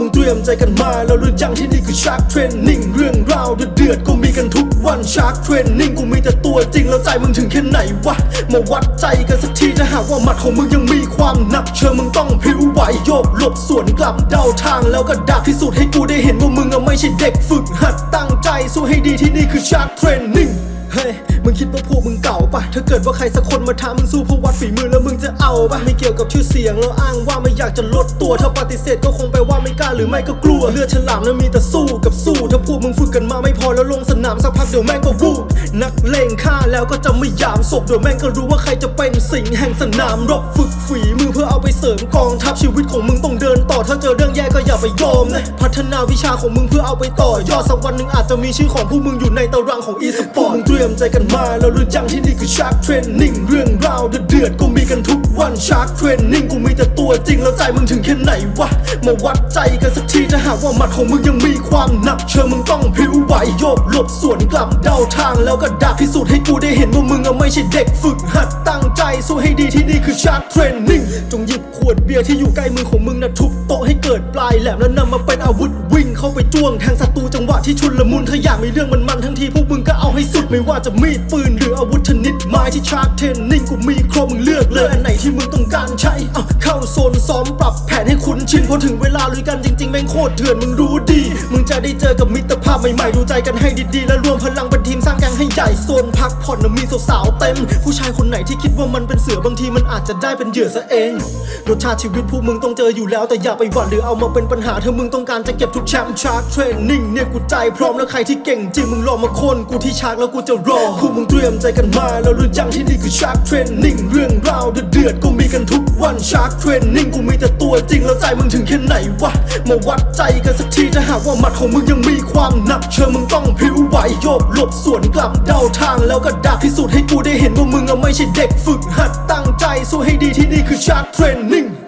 มึงเตรียมใจกันมาแล้วหรือยังที่นี่คือชาร์ t เทรนนิ่งเรื่องราวเดือดๆก็มีกันทุกวันชาร์ t เทรนนิ่งกูมีแต่ตัวจริงแล้วใจมึงถึงแค่ไหนวะมาวัดใจกันสักทีถ้าหากว่าหมัดของมึงยังมีความหนักเชื่อมึงต้องพิ้วไหวโยกหลบสวนกลับเดาทางแล้วก็ดักพิสูจน์ให้กูได้เห็นว่ามึงอะไม่ใช่เด็กฝึกหัดตั้งใจสู้ให้ดีที่นี่คือชาร์ t เทรนนิ่งะถ้าเกิดว่าใครสักคนมาท้ามึงสู้เพราะวัดฝีมือแล้วมึงจะเอาปะไม่เกี่ยวกับชื่อเสียงแล้วอ้างว่าไม่อยากจะลดตัวถ้าปฏิเสธก็คงแปลว่าไม่กล้าหรือไม่ก็กลัวเลือดฉลามนั้นมีแต่สู้กับสู้ถ้าพวกมึงฝึกกันมาไม่พอแล้วลงสนามสักพักเดี๋ยวแม่งก็วูบนักเลงฆ่าแล้วก็จะไม่ยามศพเดี๋ยวแม่งก็รู้ว่าใครจะเป็นสิงแห่งสนามรบฝึกฝีมือเพื่อเอาไปเสริมกองทัพชีวิตของมึงต้องเดินต่อถ้าเจอเรื่องแย่ก็อย่าไปยอมนะพัฒนาวิชาของมึงเพื่อเอาไปต่อยอดสักวันหนึ่งอาจจะมีชื่อของพวกมึงอยู่ในตารางของอีสปอร์ตมึงเตรียมใจกันมาแล้วหรือยังที่นี่คือชาร์กเทรนนิ่งเรื่องราวเดือดๆกูมีกันทุกวันชาร์กเทรนนิ่งกูมีแต่ตัวจริงแล้วใจมึงถึงแค่ไหนวะมาวัดใจกันสักทีถ้าหากว่าหมัดของมึงยังมีความหนัก เชื่อมึงต้องผิวไหวโยบหลบสวนกลับเดาทางแล้วก็ดักพิสูจน์ให้กูได้เห็นว่ามึงอะไม่ใช่เด็กฝึกหัดตั้งใจสู้ให้ดีที่นี่คือชาร์กเทรนนิ่งจงหยิบขวด เบียร์ที่อยู่ใกล้มือของมึงนะทุบโต๊ะให้เกิดปลายแหลมแล้วนำมาเป็นอาวุธวิ่งเข้าไปจ้วงแทงศัตรูจังหวะที่ชุนละมุนถ้าอยากมีเรื่องมันมันทั้งทีพวกมึงก็เอาให้สุดไม่ว่าจะมีดปืนหรืออาวุธชนิดไม้ที่ชาร์ t เทนนิ่งกูมีครบมึงเลือกเลยอันไหนที่มึงต้องการใช้เอาเข้าโซนซ้อมปรับแผนให้คุ้นชินพอถึงเวลาลุยกันจริงๆแม่งโคตรเถื่อนมึงรู้ดี มึงจะได้เจอกับมิตรภาพใหม่ๆดูใจกันให้ดีๆ และรวมพลังเป็นทีมสร้างแกงให้ใหญ่โซนพักผ่อนมีสาวๆเต็ม ผู้ชายคนไหนที่คิดว่ามันเป็นเสือบางทีมันอาจจะได้เป็นเหยื่อซะเองรสชาติชีวิตพวกมึงต้องเจออยู่แล้วแต่อย่าไปหวั่นหรือเอามาเป็นปัญหาถ้ามึงต้องการจะเก็บทุกแชมป์ชาร์ t เทรนนิ่งเนี่ยกูใจพร้อมแล้วใครที่เก่งจริงมึงลองมาคนกูที่ชาร์ t แล้วกูจะรอพวกมึงเตรียมใจกันมาแล้วหรือยังที่นี่คือชาร์ t เทรนนิ่งเรื่องราวเดือดๆก็มีกันทุกวันชาร์ t เทรนนิ่งกูมีแต่ตัวจริงแล้วใจมึงถึงแค่ไหนวะมาวัดใจกันสักทีถ้าหากว่าหมัดของมึงยังมีความหนักเชื่อมึงต้องพริ้วไหวโยกหลบสวนกลับเดาทางแล้วก็ดักพิสูจน์ให้กูได้เห็นว่ามึงอะไม่ใช่เด็กฝึกหัดตั้งใจสู้ให้ดีที่นี่คือชาร์ t เทรนนิ่ง